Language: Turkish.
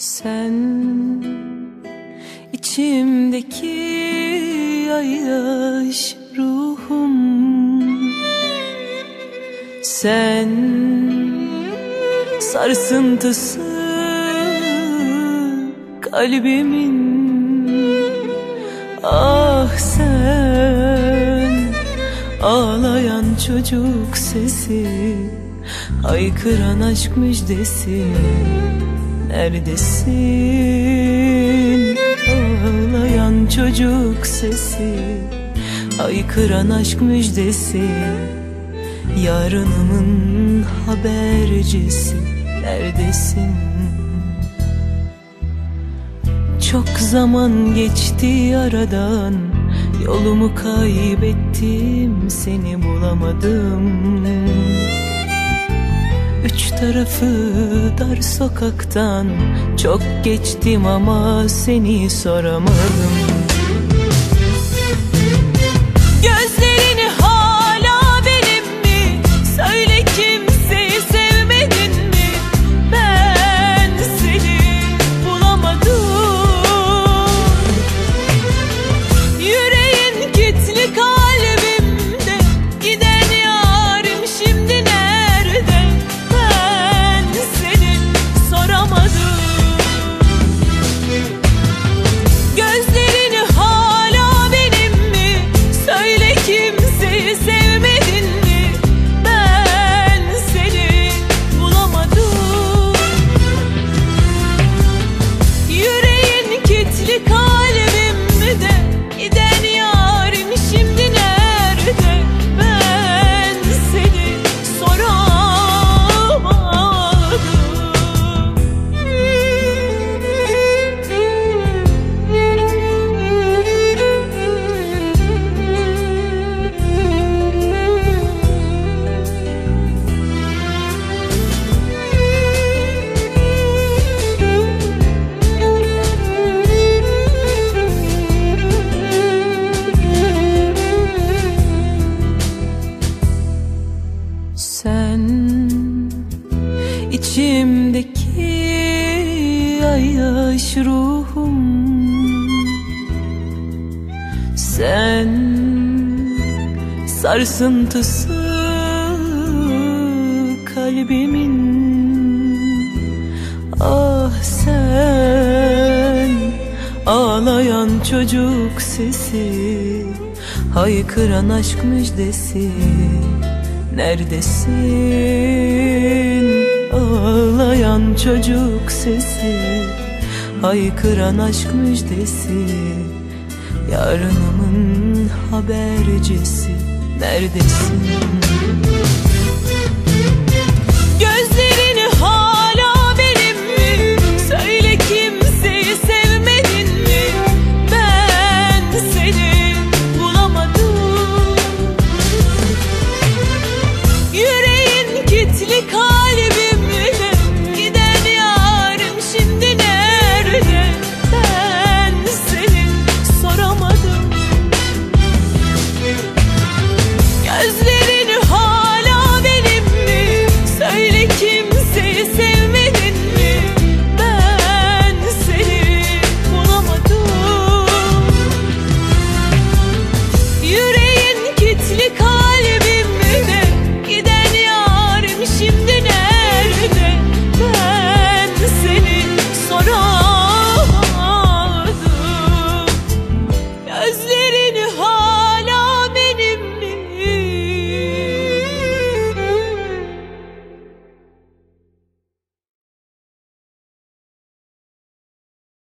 Sen. İçimdeki yaş ruhum. Sen sarsıntısı kalbimin. Ah sen ağlayan çocuk sesi Haykıran aşk müjdesi Neredesin? Ağlayan çocuk sesi Haykıran aşk müjdesi. Yarınımın habercisi Neredesin? Çok zaman geçti aradan Yolumu kaybettim. Seni bulamadım tarafı dar sokaktan. Çok geçtim ama seni soramadım Sen içimdeki yaş ruhum. Sen sarsıntısı kalbimin. Ah sen ağlayan çocuk sesi Haykıran aşk müjdesi. Neredesin ağlayan çocuk sesi Haykıran aşk müjdesi Yarınımın habercisi Neredesin Hasretli kalbimde Giden yarim şimdi nerede? Ben seni soran